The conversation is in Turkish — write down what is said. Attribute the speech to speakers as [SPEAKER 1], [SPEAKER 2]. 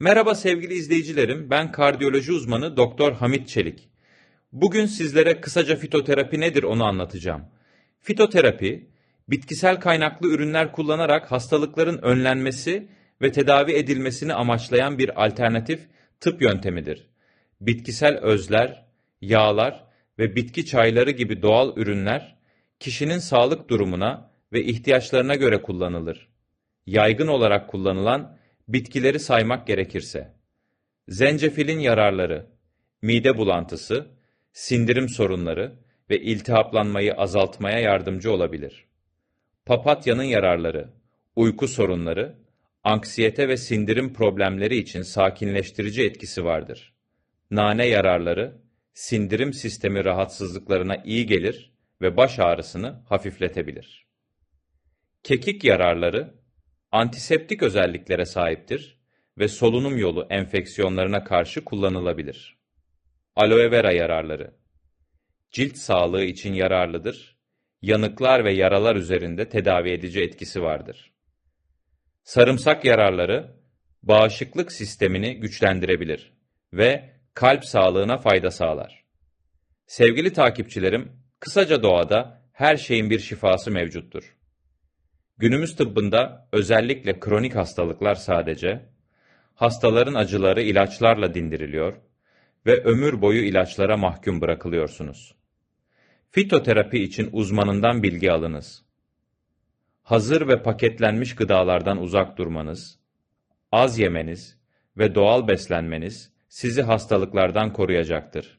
[SPEAKER 1] Merhaba sevgili izleyicilerim, ben kardiyoloji uzmanı Doktor Hamit Çelik. Bugün sizlere kısaca fitoterapi nedir onu anlatacağım. Fitoterapi, bitkisel kaynaklı ürünler kullanarak hastalıkların önlenmesi ve tedavi edilmesini amaçlayan bir alternatif tıp yöntemidir. Bitkisel özler, yağlar ve bitki çayları gibi doğal ürünler kişinin sağlık durumuna ve ihtiyaçlarına göre kullanılır. Yaygın olarak kullanılan bitkileri saymak gerekirse. Zencefilin yararları, mide bulantısı, sindirim sorunları ve iltihaplanmayı azaltmaya yardımcı olabilir. Papatyanın yararları, uyku sorunları, anksiyete ve sindirim problemleri için sakinleştirici etkisi vardır. Nane yararları, sindirim sistemi rahatsızlıklarına iyi gelir ve baş ağrısını hafifletebilir. Kekik yararları, antiseptik özelliklere sahiptir ve solunum yolu enfeksiyonlarına karşı kullanılabilir. Aloe vera yararları, cilt sağlığı için yararlıdır, yanıklar ve yaralar üzerinde tedavi edici etkisi vardır. Sarımsak yararları, bağışıklık sistemini güçlendirebilir ve kalp sağlığına fayda sağlar. Sevgili takipçilerim, kısaca doğada her şeyin bir şifası mevcuttur. Günümüz tıbbında özellikle kronik hastalıklar sadece, hastaların acıları ilaçlarla dindiriliyor ve ömür boyu ilaçlara mahkum bırakılıyorsunuz. Fitoterapi için uzmanından bilgi alınız. Hazır ve paketlenmiş gıdalardan uzak durmanız, az yemeniz ve doğal beslenmeniz sizi hastalıklardan koruyacaktır